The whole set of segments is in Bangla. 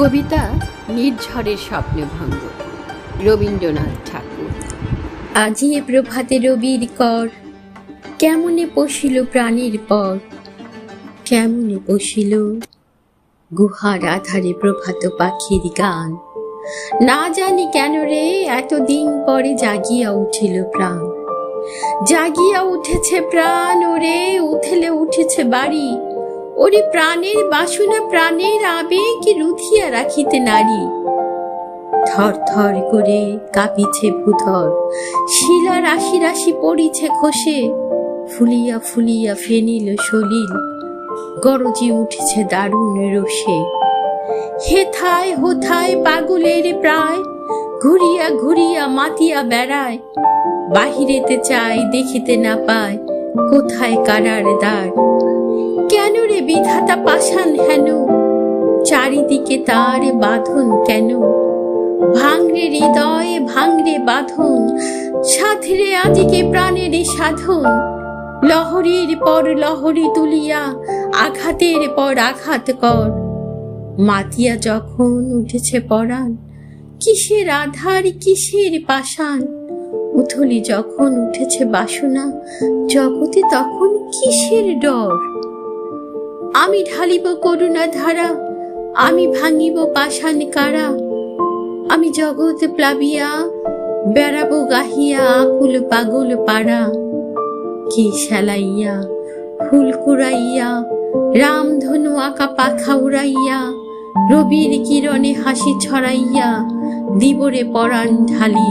কবিতা নির্ঝরের স্বপ্নে ভঙ্গ। রবীন্দ্রনাথ ঠাকুর। আজি এ প্রভাতে রবির কর, কেমনে পশিল প্রাণীর পর? কেমনে পশিল গুহার আধারে প্রভাত পাখির গান? না জানি কেন রে, এতদিন পরে জাগিয়া উঠিল প্রাণ। জাগিয়া উঠেছে প্রাণ ওরে, উঠেলে উঠেছে বাড়ি। ওরে প্রাণের বাসনা, প্রাণের আবেগ রুধিয়া রাখিতে নারী। থর থর করে কাঁপিছে ভূধর, শিলা রাশি রাশি পড়িছে খসে, ফুলিয়া ফুলিয়া ফেনিল সলিল, গরজি উঠেছে দারুণ রোষে হেথায় হোথায় পাগলের প্রায়, ঘুরিয়া ঘুরিয়া মাতিয়া বেড়ায়, বাহিরেতে চায় দেখিতে না পায় কোথায় কারার দ্বার। বিধাতা পাষাণ হেন? চারিদিকে তার বাঁধন কেন? ভাঙরে হৃদয়ে ভাঙরে বাঁধন সাথরে আজিকে প্রাণের সাধন। লহরীর পর লহরী তুলিয়া, আঘাতের পর আঘাত কর। মাতিয়া যখন উঠেছে পরাণ, কিসের আধার, কিসের পাষাণ? উথলি যখন উঠেছে বাসনা, জগতে তখন কিসের ডর? আমি ঢালিব করুণা ধারা, আমি ভাঙিব পাষাণ কারা। আমি জগৎ প্লাবিয়া, বেড়াবো গাহিয়া আকুল পাগল পাড়া। কি সেলাইয়া ফুল কুড়াইয়া, রামধনু আঁকা পাখা উড়াইয়া, রবির কিরণে হাসি ছড়াইয়া, দিবরে পরাণ ঢালি।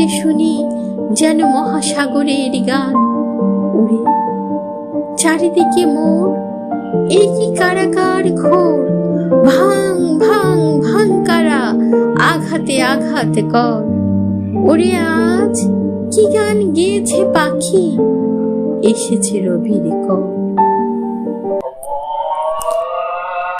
দূর শুনি, যেন মহাসাগরের গান। উড়ে চারিদিকে মোর এই কি কারাগার ঘোর, ভাং ভাং ভাং কারা আঘাতে আঘাত কর। ওরে আজ কি গান গেয়েছে পাখি? এসেছে রবির কর।